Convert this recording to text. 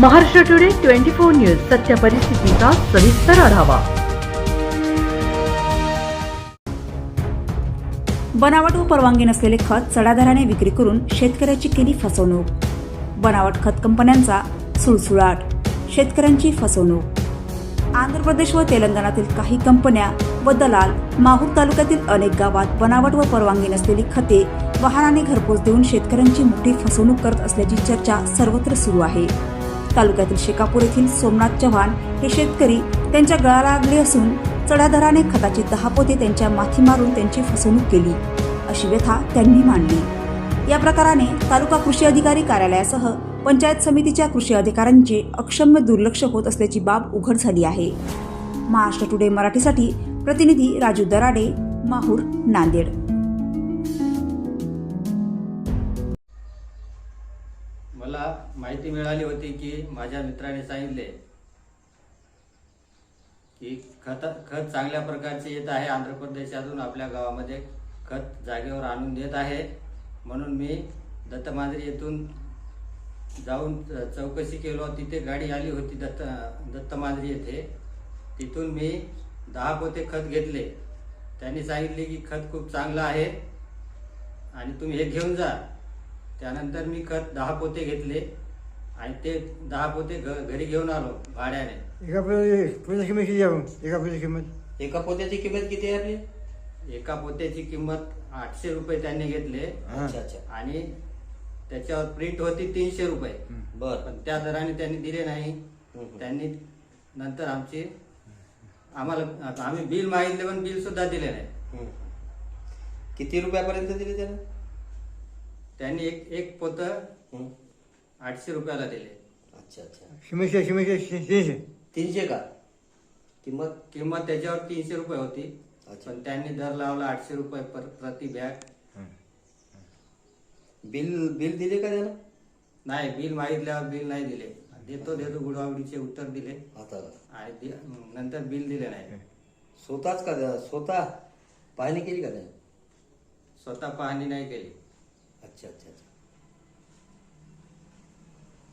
Maharashtra today twenty four news सत्य परिस्थितीचा सविस्तर आढावा. बनावट व परवानगी नसलेले खत चढाधाराने विक्री करून शेतकऱ्याची केली फसवणूक. बनावट खत कंपन्यांचा सुळसुळाट. शेतकऱ्यांची फसवणूक. आंध्र प्रदेश व तेलंगणातील काही कंपन्या व दलाल माहूर तालुक्यातील अनेक गावात बनावट व परवानगी नसलेली खते वाहनाने घरपोच देऊन शेतकऱ्यांची मोठी फसवणूक करत असल्याची चर्चा सर्वत्र सुरू आहे. तालुक्यातील शेकापूर येथील सोमनाथ चव्हाण हे शेतकरी त्यांच्या गळाला लागले असून चढ्या दराने खताचे दहा पोते त्यांच्या माथी मारून त्यांची फसवणूक केली अशी व्यथा त्यांनी मांडली. या प्रकाराने तालुका कृषी अधिकारी कार्यालयासह पंचायत समितीच्या कृषी अधिकाऱ्यांचे अक्षम्य दुर्लक्ष होत असल्याची बाब उघड झाली आहे. महाराष्ट्र टुडे मराठीसाठी प्रतिनिधी राजू दराडे माहूर नांदेड. माहिती मिळाली होती की माझ्या मित्राने सांगितले की खत खत चांगल्या प्रकारचे येत आहे. आंध्र प्रदेशातून आपल्या गावामध्ये खत जागेवर आणून देत आहे. म्हणून मी दत्तमांजरी येथून जाऊन चौकशी केलो. तिथे गाडी आली होती दत्त दत्तमांजरी येथे. तिथून मी दहा पोते खत घेतले. त्यांनी सांगितले की खत खूप चांगलं आहे आणि तुम्ही हे घेऊन जा. त्यानंतर मी खत दहा पोते घेतले. आणि ते दहा पोते घ घरी घेऊन आलो भाड्याने. एका पोते पोत्याची किंमत किती आहे एका पोत्याची किंमत? एका पोत्याची किंमत किती आहे आपली? एका पोत्याची किंमत आठशे रुपये त्यांनी घेतले. हा. अच्छा अच्छा. आणि त्याच्यावर प्रिंट होती तीनशे रुपये. बर. पण त्या दराने त्यांनी दिले नाही. हम्म. त्यांनी नंतर आमची आम्हाला आता आम्ही बिल मागितले पण बिल सुद्धा दिले नाही. हम्म. किती रुपयापर्यंत दिले त्यानं त्यांनी एक एक पोत हम्म. आठशे रुपयाला दिले. अच्छा अच्छा. शिमेशे शिमेशे तीनशे तीनशे का? किंमत? किंमत त्याच्यावर तीनशे रुपये होती. अच्छा. पण त्यांनी दर लावला आठशे रुपये पर प्रति बॅग. बिल बिल दिले का त्यानं नाही बिल मागितल्यावर बिल नाही दिले. देतो देतो गुडवागडीचे उत्तर दिले. हाताला आणि दि- नंतर बिल दिले नाही. स्वतःच का स्वतः पाहणी केली का त्यानं? स्वतः पाहणी नाही केली. अच्छा अच्छा अच्छा.